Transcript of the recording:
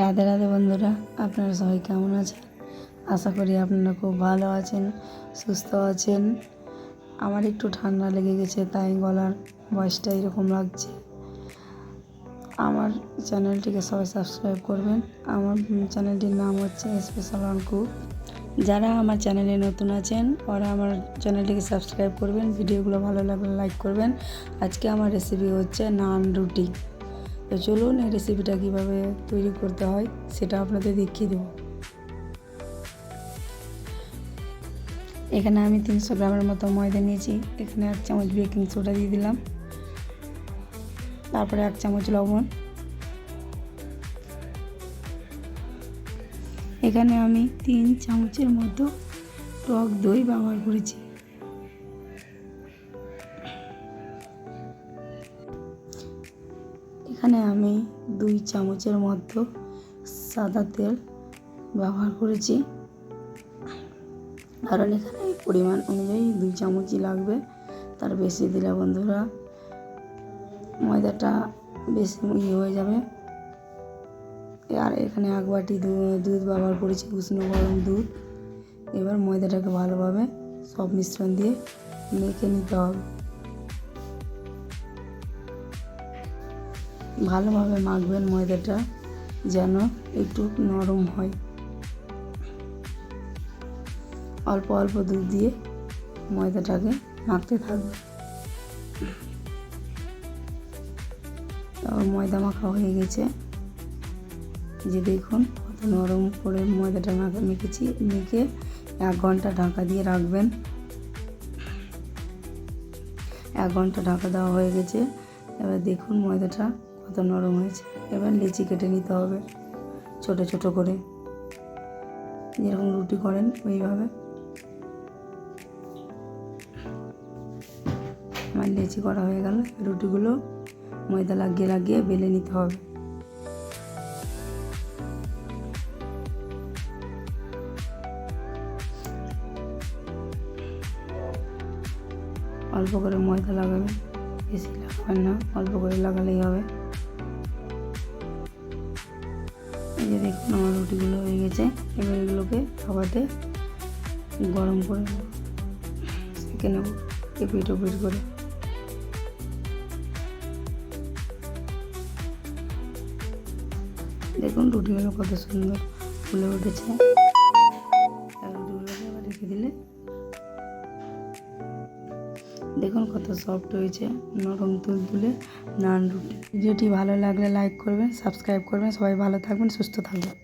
রাধে রাধে বন্ধুরা, আপনারা সবাই কেমন আছেন? আশা করি আপনারা খুব ভালো আছেন, সুস্থ আছেন। আমার একটু ঠান্ডা লেগে গেছে, তাই গলার ভয়েসটা এরকম লাগছে। আমার চ্যানেলটিকে সবাই সাবস্ক্রাইব করবেন। আমার চ্যানেলটির নাম হচ্ছে স্পেশাল অঙ্কু যারা আমার চ্যানেলে নতুন আছেন, ওরা আমার চ্যানেলটিকে সাবস্ক্রাইব করবেন, ভিডিওগুলো ভালো লাগলে লাইক করবেন। আজকে আমার রেসিপি হচ্ছে নান রুটি। তো চলুন এই রেসিপিটা কীভাবে তৈরি করতে হয় সেটা আপনাদের দেখিয়ে দেবো। এখানে আমি তিনশো গ্রামের মতো ময়দা নিয়েছি। এখানে এক চামচ বেকিং সোডা দিয়ে দিলাম। তারপরে এক চামচ লবণ। এখানে আমি তিন চামচের মতো টক দই ব্যবহার করেছি। এখানে আমি দুই চামচের মতো সাদা তেল ব্যবহার করেছি। কারণ এখানে পরিমাণ অনুযায়ী দুই চামচই লাগবে। তার বেশি দিলে বন্ধুরা ময়দাটা বেশি ইয়ে হয়ে যাবে। আর এখানে এক বাটি দুধ ব্যবহার করেছি, উষ্ণ গরম দুধ। এবার ময়দাটাকে ভালোভাবে সব মিশ্রণ দিয়ে মেখে নিতে হবে। ভালোভাবে মাখবেন ময়দাটা যেন একটু নরম হয়। অল্প অল্প দুধ দিয়ে ময়দাটাকে মাখতে থাকবে তারপর ময়দা মাখা হয়ে গেছে। যে দেখুন, কত নরম করে ময়দাটা মাখা মেখেছি। মেখে এক ঘণ্টা ঢাকা দিয়ে রাখবেন। এক ঘণ্টা ঢাকা দেওয়া হয়ে গেছে। এবার দেখুন ময়দাটা কত নরম হয়েছে। এবার লিচি কেটে নিতে হবে, ছোট ছোট করে। যেরকম রুটি করেন ওইভাবে। আমার লেচি করা হয়ে গেল, রুটিগুলো ময়দা লাগিয়ে লাগিয়ে বেলে নিতে হবে। অল্প করে ময়দা লাগাবেন, বেশি লাগাবেন না, অল্প করে লাগালেই হবে। এই যে দেখুন আমার রুটিগুলো হয়ে গেছে। এবার এগুলোকে খাবাতে গরম করে সেঁকে নেব এপিট ওপিট করে। দেখুন রুটিগুলো কত সুন্দর ফুলে উঠেছে। রুটিগুলোকে আবার রেখে দিলে দেখুন কত সফট হয়েছে, নরম তুলতুলে নান রুটি। ভিডিওটি ভালো লাগলে লাইক করবেন সাবস্ক্রাইব করবেন। সবাই ভালো থাকবেন, সুস্থ থাকবেন।